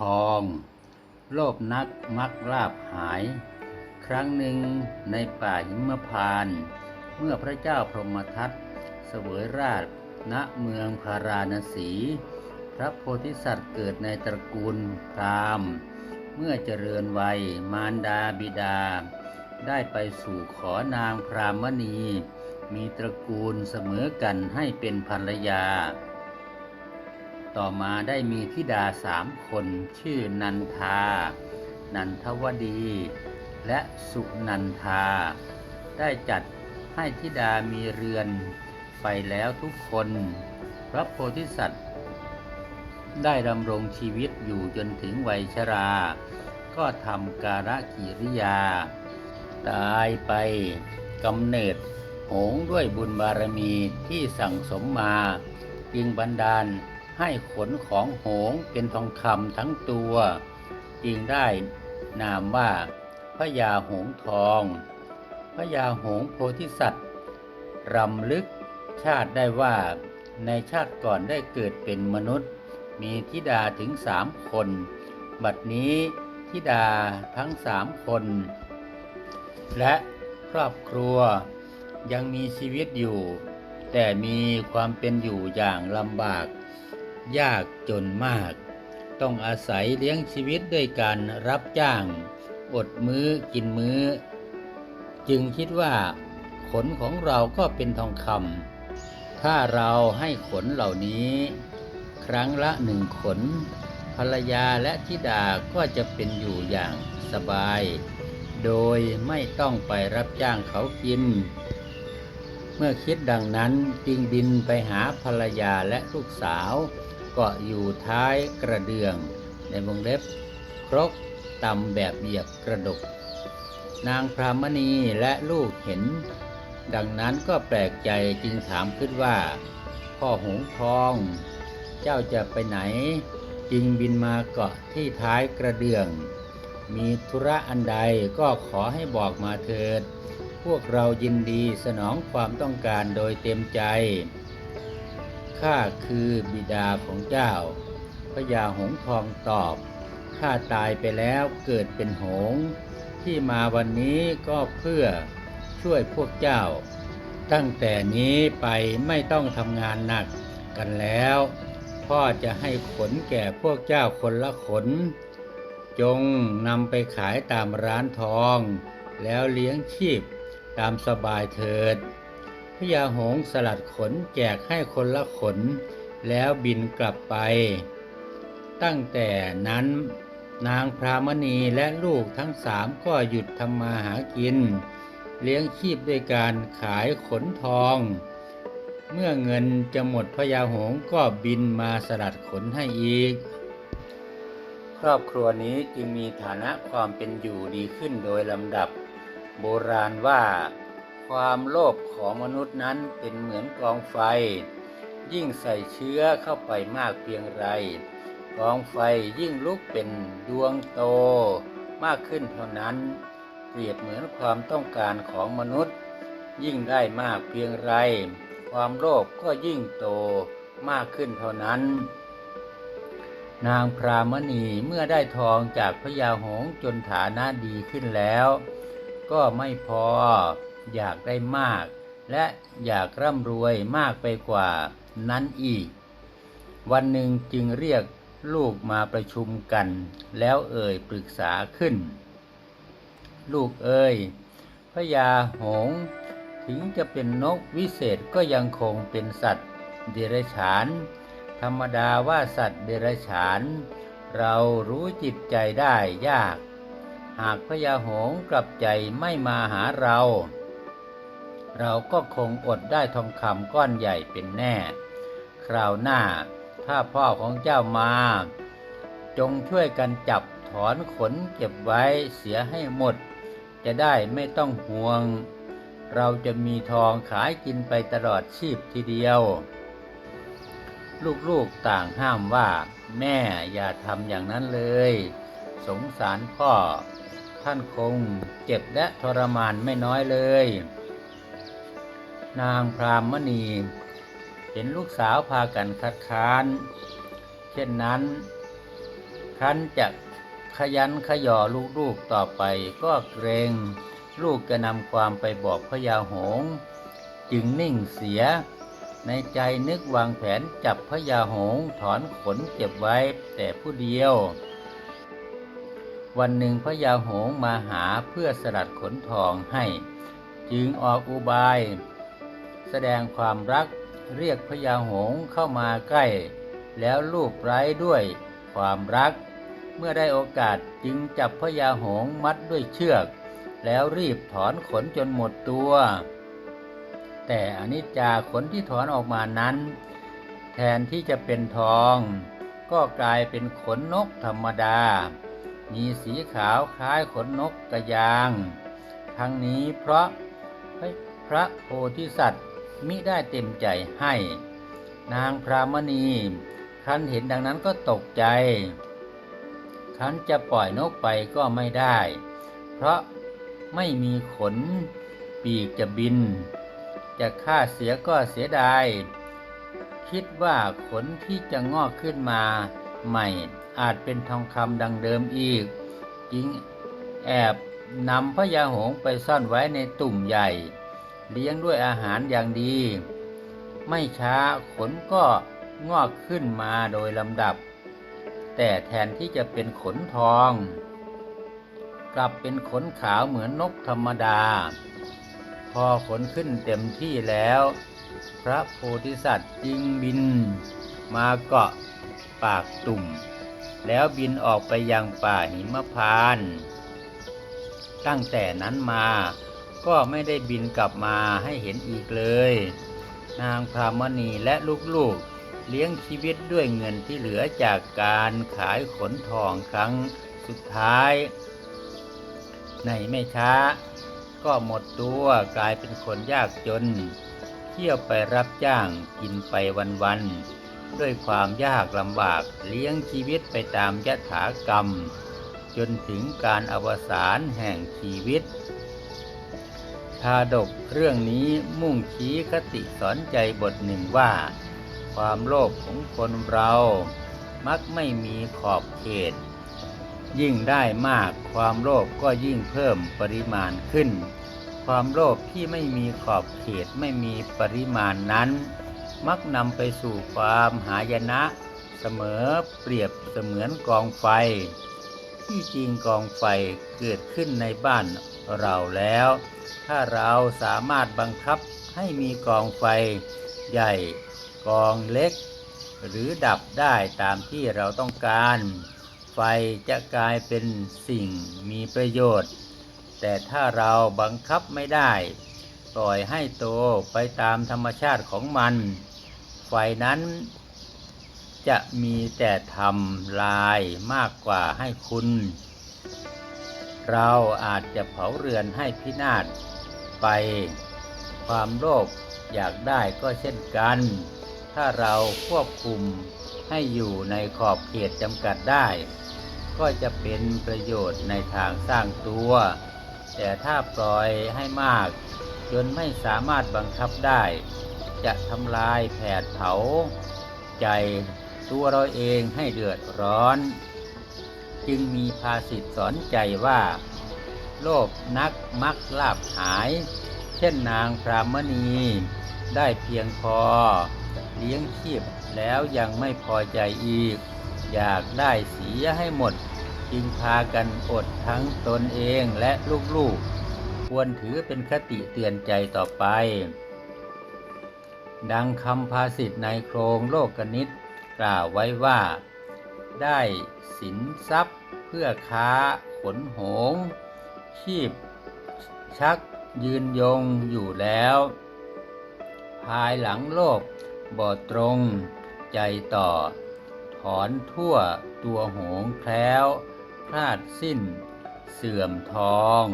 ทอง โลภนักมักลาบหาย ครั้งหนึ่งในป่าหิมพาน เมื่อพระเจ้าพรหมทัตเสวยราชณเมืองพาราณสี พระโพธิสัตว์เกิดในตระกูลพราหมณ์ เมื่อเจริญวัยมารดาบิดา ได้ไปสู่ขอนางพรามณี มีตระกูลเสมอกันให้เป็นภรรยา ต่อมาได้มีธิดาสามคนชื่อนันทา นันทวดี และสุนันทา ได้จัดให้ธิดามีเรือนไปแล้วทุกคน พระโพธิสัตว์ ได้ดำรงชีวิตอยู่จนถึงวัยชรา ก็ทำการะกิริยา ตายไปกำเนิดโหงด้วยบุญบารมีที่สั่งสมมา จึงบันดาล ให้ขนของโหงเป็นทองคำทั้งตัว จึงได้นามว่าพระยาหงทองพระยาหงโพธิสัตว์รำลึกชาติได้ว่าในชาติก่อนได้เกิดเป็นมนุษย์ มีธิดาถึงสามคน บัดนี้ธิดาทั้งสามคน และครอบครัวยังมีชีวิตอยู่ แต่มีความเป็นอยู่อย่างลำบาก ยากจนมาก ต้องอาศัยเลี้ยงชีวิตด้วยการรับจ้าง อดมื้อกินมื้อ จึงคิดว่า ขนของเราก็เป็นทองคำถ้าเราให้ขนเหล่านี้ ครั้งละหนึ่งขน ภรรยาและธิดาก็จะเป็นอยู่อย่างสบาย โดยไม่ต้องไปรับจ้างเขากินเมื่อคิดดังนั้นจึงบินไปหาภรรยาและลูกสาว เกาะอยู่ท้ายกระเดื่อง ในวงเล็บ ครกตำแบบเหยียบกระดก นางพรามณีและลูกเห็น ดังนั้นก็แปลกใจจึงถามขึ้นว่า พ่อหงทอง เจ้าจะไปไหน จึงบินมาเกาะที่ท้ายกระเดื่อง มีธุระอันใดก็ขอให้บอกมาเถิด พวกเรายินดีสนองความต้องการโดยเต็มใจ ข้าคือบิดาของเจ้า พระยาหงทองตอบ ข้าตายไปแล้วเกิดเป็นหง ที่มาวันนี้ก็เพื่อช่วยพวกเจ้า ตั้งแต่นี้ไปไม่ต้องทำงานหนักกันแล้ว พ่อจะให้ขนแก่พวกเจ้าคนละขน จงนำไปขายตามร้านทอง แล้วเลี้ยงชีพตามสบายเถิด ญาหงสลัดขนแจกให้คนละขน แล้วบินกลับไป ตั้งแต่นั้นนางพรามณีและลูกทั้งสามก็หยุดทำมาหากิน เลี้ยงชีพด้วยการขายขนทอง เมื่อเงินจะหมดพญาหงก็บินมาสลัดขนให้อีก ครอบครัวนี้จึงมีฐานะความเป็นอยู่ดีขึ้นโดยลำดับ โบราณว่า ความโลภของมนุษย์นั้นเป็นเหมือนกองไฟ ยิ่งใส่เชื้อเข้าไปมากเพียงไร กองไฟยิ่งลุกเป็นดวงโตมากขึ้นเท่านั้น เปรียบเหมือนความต้องการของมนุษย์ ยิ่งได้มากเพียงไร ความโลภก็ยิ่งโตมากขึ้นเท่านั้น นางพรามณีเมื่อได้ทองจากพญาหงจนฐานะดีขึ้นแล้ว ก็ไม่พอ อยากได้มาก และอยากร่ำรวยมากไปกว่านั้นอีก วันหนึ่งจึงเรียกลูกมาประชุมกัน แล้วเอ่ยปรึกษาขึ้น ลูกเอ่ยพญาหง ถึงจะเป็นนกวิเศษก็ยังคงเป็นสัตว์เดรัจฉาน ธรรมดาว่าสัตว์เดรัจฉาน เรารู้จิตใจได้ยาก หากพญาหงกลับใจไม่มาหาเรา เราก็คงอดได้ทองคำก้อนใหญ่เป็นแน่ คราวหน้า ถ้าพ่อของเจ้ามา จงช่วยกันจับถอนขนเก็บไว้เสียให้หมด จะได้ไม่ต้องห่วง เราจะมีทองขายกินไปตลอดชีพทีเดียว ลูกๆต่างห้ามว่า แม่อย่าทำอย่างนั้นเลย สงสารพ่อ ท่านคงเจ็บและทรมานไม่น้อยเลย นางพรามณี เห็นลูกสาวพากันคัดค้าน เช่นนั้นขครั้นจะขยันขยอลูกๆต่อไปก็เกรงลูกจะนำความไปบอกพญาหง จึงนิ่งเสีย ในใจนึกวางแผนจับพญาหงถอนขนเก็บไว้แต่ผู้เดียว วันหนึ่งพญาหงมาหาเพื่อสลัดขนทองให้ จึงออกอุบาย แสดงความรักเรียกพญาหงเข้ามาใกล้ แล้วลูบไร้ด้วยความรัก เมื่อได้โอกาสจึงจับพญาหงมัดด้วยเชือก แล้วรีบถอนขนจนหมดตัว แต่อนิจจาขนที่ถอนออกมานั้น แทนที่จะเป็นทอง ก็กลายเป็นขนนกธรรมดา มีสีขาวคล้ายขนนกกระยาง ทั้งนี้เพราะพระโพธิสัตว์ มิได้เต็มใจให้ นางพรามณีคันเห็นดังนั้นก็ตกใจคันจะปล่อยนกไปก็ไม่ได้ เพราะไม่มีขนปีกจะบิน จะฆ่าเสียก็เสียดาย คิดว่าขนที่จะงอกขึ้นมาใหม่อาจเป็นทองคำดังเดิมอีก จึงแอบนำพญาหงส์ไปซ่อนไว้ในตุ่มใหญ่ เลี้ยงด้วยอาหารอย่างดี ไม่ช้าขนก็งอกขึ้นมาโดยลำดับ แต่แทนที่จะเป็นขนทอง กลับเป็นขนขาวเหมือนนกธรรมดา พอขนขึ้นเต็มที่แล้ว พระโพธิสัตว์จึงบิน มาเกาะปากตุ่ม แล้วบินออกไปยังป่าหิมพานต์ตั้งแต่นั้นมา ก็ไม่ได้บินกลับมาให้เห็นอีกเลย นางพรามณีและลูกๆ เลี้ยงชีวิตด้วยเงินที่เหลือจากการขายขนทองครั้งสุดท้าย ในไม่ช้า ก็หมดตัวกลายเป็นคนยากจน เที่ยวไปรับจ้างกินไปวันๆ ด้วยความยากลำบากเลี้ยงชีวิตไปตามยถากรรม จนถึงการอวสานแห่งชีวิต ชาดกเรื่องนี้มุ่งชี้คติสอนใจบทหนึ่งว่า ความโลภของคนเรามักไม่มีขอบเขต ยิ่งได้มากความโลภก็ยิ่งเพิ่มปริมาณขึ้น ความโลภที่ไม่มีขอบเขตไม่มีปริมาณนั้น มักนำไปสู่ความหายนะเสมอเปรียบเสมือนกองไฟ ที่จริงกองไฟเกิดขึ้นในบ้านเราแล้ว ถ้าเราสามารถบังคับให้มีกองไฟใหญ่กองเล็ก หรือดับได้ตามที่เราต้องการ ไฟจะกลายเป็นสิ่งมีประโยชน์ แต่ถ้าเราบังคับไม่ได้ ปล่อยให้โตไปตามธรรมชาติของมัน ไฟนั้นจะมีแต่ทำลายมากกว่าให้คุณ เราอาจจะเผาเรือนให้พินาศไป ความโลภอยากได้ก็เช่นกัน ถ้าเราควบคุมให้อยู่ในขอบเขตจำกัดได้ ก็จะเป็นประโยชน์ในทางสร้างตัว แต่ถ้าปล่อยให้มาก จนไม่สามารถบังคับได้ จะทำลายแผดเผา ใจตัวเราเองให้เดือดร้อน จึงมีภาษิตสอนใจว่า โลภนักมักลาบหาย เช่นนางพรามณี ได้เพียงพอ เลี้ยงชีพแล้วยังไม่พอใจอีก อยากได้เสียให้หมด จึงพากันอดทั้งตนเองและลูกๆ ควรถือเป็นคติเตือนใจต่อไป ดังคำภาษิตในโครงโลกนิตกล่าวไว้ว่า ได้สินทรัพย์เพื่อค้าขนหง ชีพ ชักยืนยงอยู่แล้ว ภายหลังโลกบ่ตรงใจต่อ ถอนทั่วตัวหงแคล้ว พลาดสิ้นเสื่อมทอง